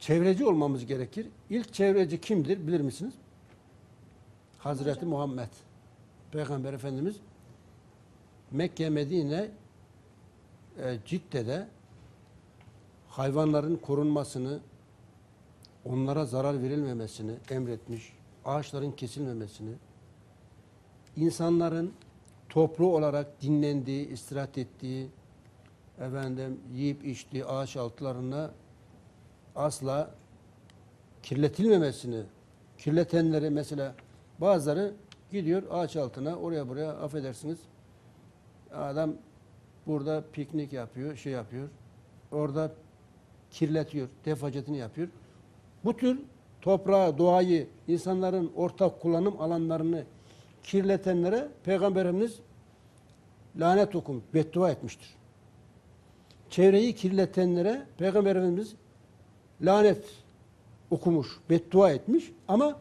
çevreci olmamız gerekir. İlk çevreci kimdir bilir misiniz? Hazreti Muhammed. Peygamber Efendimiz Mekke, Medine, e, Cidde'de hayvanların korunmasını, onlara zarar verilmemesini emretmiş, ağaçların kesilmemesini, insanların toplu olarak dinlendiği, istirahat ettiği, efendim yiyip içtiği ağaç altlarına asla kirletilmemesini, kirletenleri mesela bazıları gidiyor ağaç altına oraya buraya affedersiniz adam burada piknik yapıyor, şey yapıyor. Orada kirletiyor, defacetini yapıyor. Bu tür toprağı, doğayı, insanların ortak kullanım alanlarını kirletenlere Peygamberimiz lanet okumuş, beddua etmiştir. Çevreyi kirletenlere Peygamberimiz lanet okumuş, beddua etmiş ama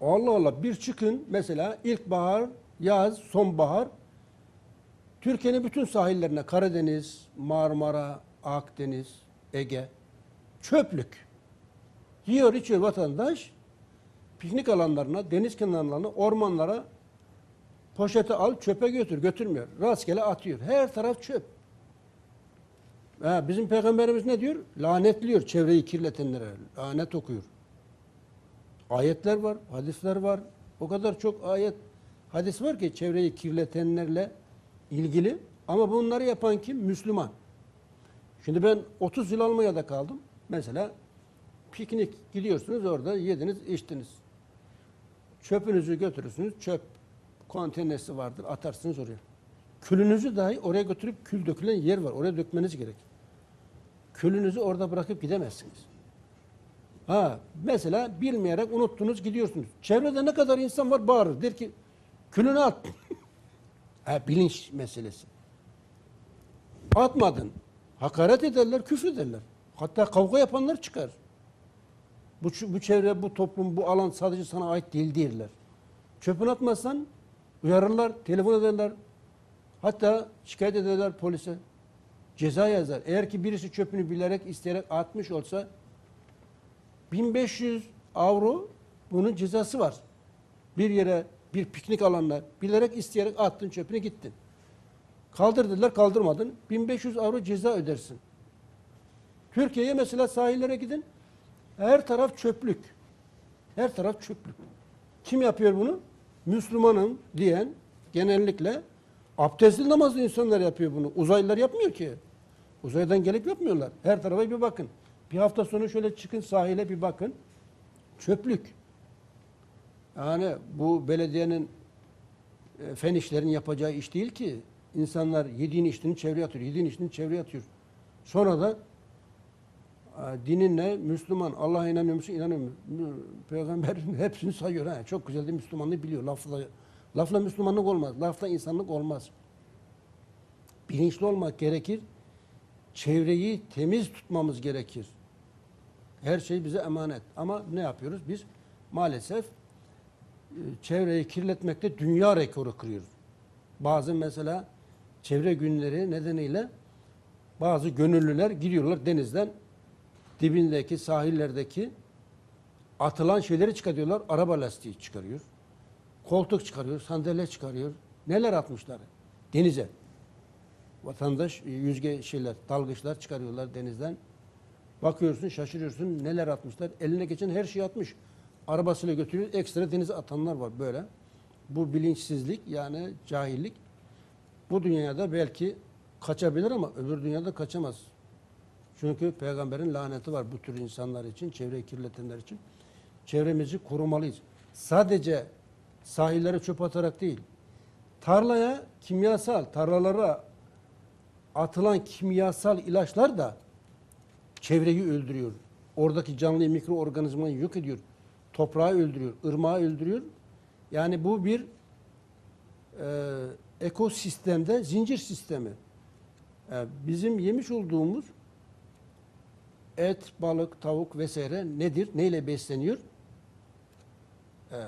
Allah Allah bir çıkın mesela ilkbahar, yaz, sonbahar Türkiye'nin bütün sahillerine Karadeniz, Marmara, Akdeniz, Ege çöplük. Yiyor içiyor vatandaş piknik alanlarına, deniz kenarlarına, ormanlara poşeti al çöpe götür. Götürmüyor. Rastgele atıyor. Her taraf çöp. Ha, bizim peygamberimiz ne diyor? Lanetliyor çevreyi kirletenlere. Lanet okuyor. Ayetler var, hadisler var. O kadar çok ayet, hadis var ki çevreyi kirletenlerle ilgili. Ama bunları yapan kim? Müslüman. Şimdi ben 30 yıl Almanya'da kaldım. Mesela piknik gidiyorsunuz orada yediniz, içtiniz. Çöpünüzü götürürsünüz. Çöp konteyneri vardır. Atarsınız oraya. Külünüzü dahi oraya götürüp kül dökülen yer var. Oraya dökmeniz gerek. Külünüzü orada bırakıp gidemezsiniz. Ha, mesela bilmeyerek unuttunuz gidiyorsunuz. Çevrede ne kadar insan var bağırır. Der ki külünü at. ha, bilinç meselesi. Atmadın. Hakaret ederler, küfür ederler. Hatta kavga yapanlar çıkar. Bu, bu çevre, bu toplum, bu alan sadece sana ait değil derler. Çöpünü atmazsan uyarırlar, telefon ederler. Hatta şikayet ederler polise. Ceza yazar. Eğer ki birisi çöpünü bilerek, isteyerek atmış olsa 1500 avro bunun cezası var. Bir yere, bir piknik alanına bilerek, isteyerek attın çöpünü gittin. Kaldırdılar, kaldırmadın. 1500 avro ceza ödersin. Türkiye'ye mesela sahillere gidin. Her taraf çöplük. Her taraf çöplük. Kim yapıyor bunu? Müslümanım diyen genellikle abdestli namazlı insanlar yapıyor bunu. Uzaylılar yapmıyor ki. Uzaydan gelip yapmıyorlar. Her tarafa bir bakın. Bir hafta sonu şöyle çıkın sahile bir bakın. Çöplük. Yani bu belediyenin e, fen işlerin yapacağı iş değil ki. İnsanlar yediğini içtiğini çevreye atıyor. Yediğini içtiğini çevreye atıyor. Sonra da e, dininle Müslüman, Allah'a inanıyor musun? İnanıyor musun? Peygamberin hepsini sayıyor. Ha. Çok güzel de Müslümanlığı biliyor. Lafla, lafla Müslümanlık olmaz. Lafla insanlık olmaz. Bilinçli olmak gerekir. Çevreyi temiz tutmamız gerekir. Her şey bize emanet. Ama ne yapıyoruz? Biz maalesef e, çevreyi kirletmekte dünya rekoru kırıyoruz. Bazı mesela çevre günleri nedeniyle bazı gönüllüler gidiyorlar denizden dibindeki sahillerdeki atılan şeyleri çıkarıyorlar. Araba lastiği çıkarıyor. Koltuk çıkarıyor, sandalye çıkarıyor. Neler atmışlar denize. Vatandaş e, yüzge şeyler, dalgıçlar çıkarıyorlar denizden. Bakıyorsun, şaşırıyorsun neler atmışlar. Eline geçen her şeyi atmış. Arabasıyla götürüyor, ekstra denize atanlar var böyle. Bu bilinçsizlik yani cahillik. Bu dünyada belki kaçabilir ama öbür dünyada kaçamaz. Çünkü peygamberin laneti var bu tür insanlar için, çevreyi kirletenler için. Çevremizi korumalıyız. Sadece sahillere çöp atarak değil, tarlaya kimyasal, tarlalara atılan kimyasal ilaçlar da çevreyi öldürüyor. Oradaki canlı mikroorganizmayı yok ediyor. Toprağı öldürüyor, ırmağı öldürüyor. Yani bu bir e, ekosistemde zincir sistemi. E, bizim yemiş olduğumuz et, balık, tavuk vesaire nedir? Neyle besleniyor? E,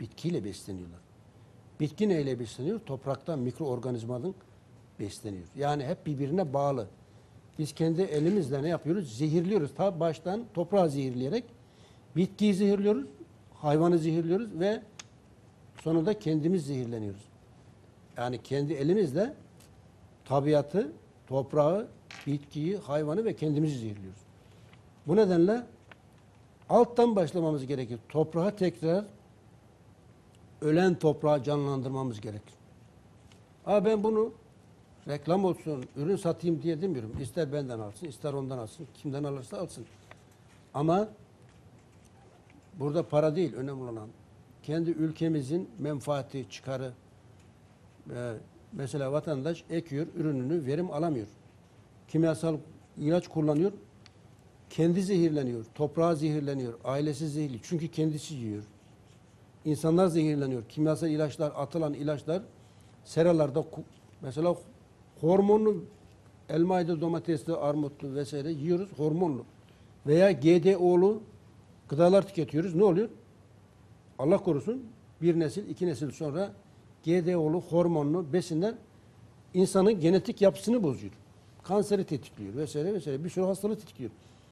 bitkiyle besleniyorlar. Bitki neyle besleniyor? Topraktan mikroorganizmanın besleniyor. Yani hep birbirine bağlı. Biz kendi elimizle ne yapıyoruz? Zehirliyoruz. Ta baştan toprağı zehirleyerek bitkiyi zehirliyoruz, hayvanı zehirliyoruz ve sonunda kendimiz zehirleniyoruz. Yani kendi elimizle tabiatı, toprağı, bitkiyi, hayvanı ve kendimizi zehirliyoruz. Bu nedenle alttan başlamamız gerekir. Toprağı tekrar ölen toprağı canlandırmamız gerekir. Ama ben bunu reklam olsun, ürün satayım diye demiyorum. İster benden alsın, ister ondan alsın, kimden alırsa alsın. Ama burada para değil, önemli olan kendi ülkemizin menfaati, çıkarı. Ee, mesela vatandaş ekiyor, ürününü verim alamıyor. Kimyasal ilaç kullanıyor, kendi zehirleniyor, toprağı zehirleniyor, ailesi zehirli. Çünkü kendisi yiyor. İnsanlar zehirleniyor. Kimyasal ilaçlar, atılan ilaçlar seralarda mesela hormonlu elmaydı, domatesli, armutlu vesaire yiyoruz hormonlu. Veya GDO'lu gıdalar tüketiyoruz. Ne oluyor? Allah korusun bir nesil, iki nesil sonra GDO'lu hormonlu besinler insanın genetik yapısını bozuyor. Kanseri tetikliyor vesaire vesaire. Bir sürü hastalığı tetikliyor.